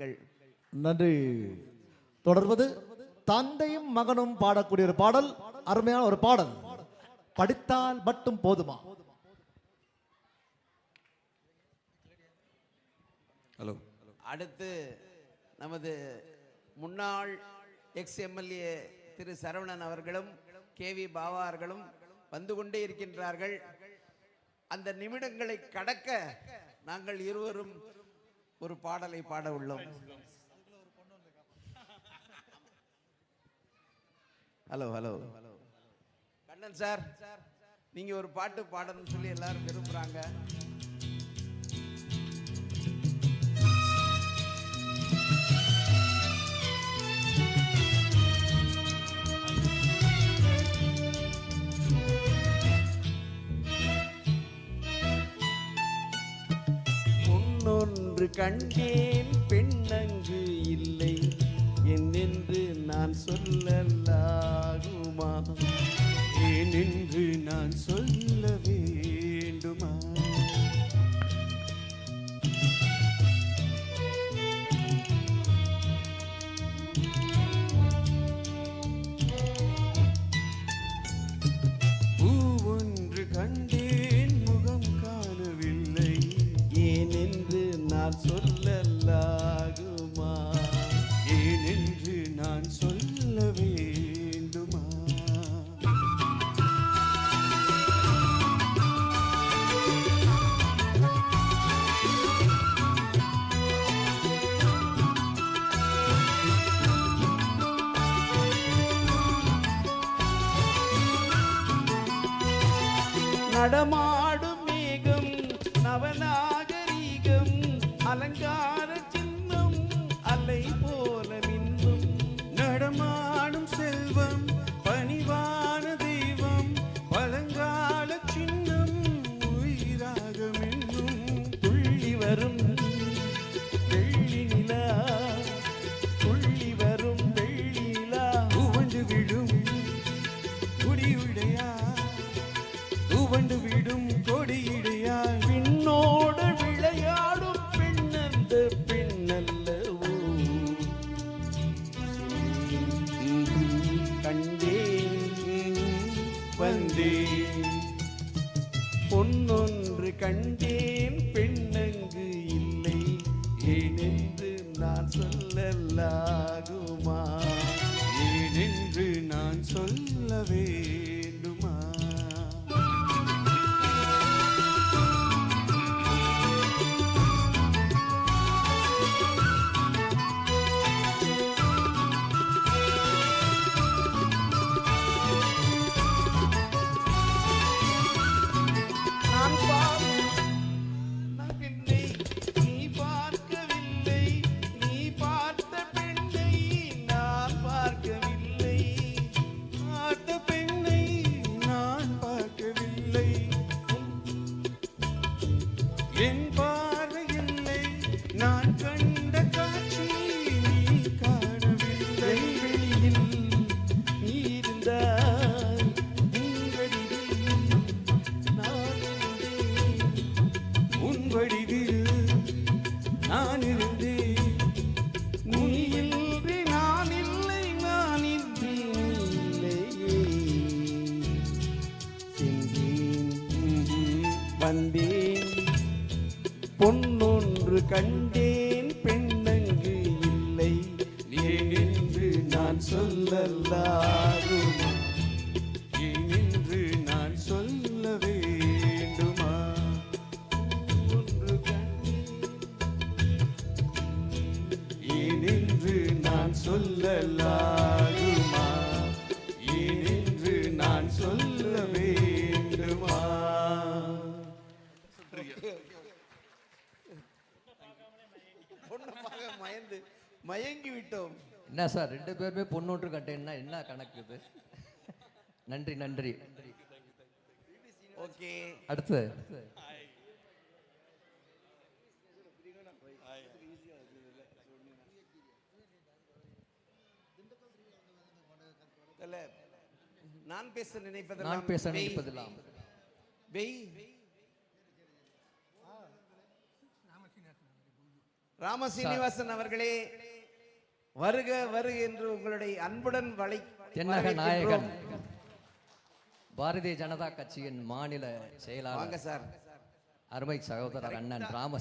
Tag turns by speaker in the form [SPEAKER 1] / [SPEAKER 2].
[SPEAKER 1] கேளுங்கள்
[SPEAKER 2] நன்றி. தொடர்வது தந்தையும் மகனும் பாடக்கூடிய ஒரு பாடல் அருமையான ஒரு பாடல். படித்தால் மட்டும் போதுமா?
[SPEAKER 3] ஹலோ
[SPEAKER 1] அடுத்து நமது முன்னாள் எக்ஸ் எம்எல்ஏ திரு சரவணன் அவர்களும் கே வி பாவா அவர்களும் வந்து கொண்டே இருக்கின்றார்கள். அந்த நிமிடங்களை கடக்க நாங்கள் இருவரும் ஒரு பாடலை பாட உள்ளோம். ஹலோ ஹலோ கண்ணன் சார் நீங்க ஒரு பாட்டு பாடணும்னு சொல்லி எல்லாரும் விரும்புறாங்க. ஒன்று கண்டேன் பெண்ணங்கு இல்லை. என்னென்று நான் சொல்லலாகுமா?
[SPEAKER 3] ஏனென்று நான் சொல்ல
[SPEAKER 1] நான் சொல்லலாகுமா?
[SPEAKER 3] ஏனென்று நான் சொல்ல வேண்டுமா?
[SPEAKER 1] நடமா அலங்கார வந்தேன் பொன்னொன்று கண்டேன் பெண்ணங்கு இல்லை. ஏனென்று நான் சொல்லலாகுமா?
[SPEAKER 3] ஏனென்று நான் சொல்லவே என் பார்வை இல்லை. நான் கண்ட காட்சி நீ காணவில்லை.
[SPEAKER 1] வெளியில் நீ இருந்தால் உங்களில் நான்
[SPEAKER 3] உன் வடிவில் நான் இருந்தேன்.
[SPEAKER 1] நான் இல்லை நான் இன்றி இல்லையே. சென்றேன் வந்தேன். பொன்னொன்று கண்டேன் பெண்ணங்கு இல்லை.
[SPEAKER 3] ஏனென்று நான்
[SPEAKER 1] சொல்லலாகும்.
[SPEAKER 3] ஏனென்று நான் சொல்ல வேண்டுமா?
[SPEAKER 1] ஒன்று
[SPEAKER 3] ஏனென்று நான் சொல்லலாகுமா
[SPEAKER 1] மயங்கி விட்டோம்
[SPEAKER 4] என்ன சார் ரெண்டு பேருமே பொண்ணோட்டு கட்டேன்னா என்ன கணக்கு இது? நன்றி நன்றி.
[SPEAKER 1] ஓகே.
[SPEAKER 4] அடுத்து.
[SPEAKER 1] இல்ல நான் பேச நினைப்பதெல்லாம்
[SPEAKER 4] நான் பேச. நினைப்பதெல்லாம்.
[SPEAKER 1] மெய். ராம சீனிவாசன் அவர்களே வருக வருக என்று உங்களுடைய அன்புடன் வளை
[SPEAKER 4] தென்னக. நாயகன் பாரதிய ஜனதா கட்சியின் மாநில செயலாளர் அருமை சகோதரர் அண்ணன் ராம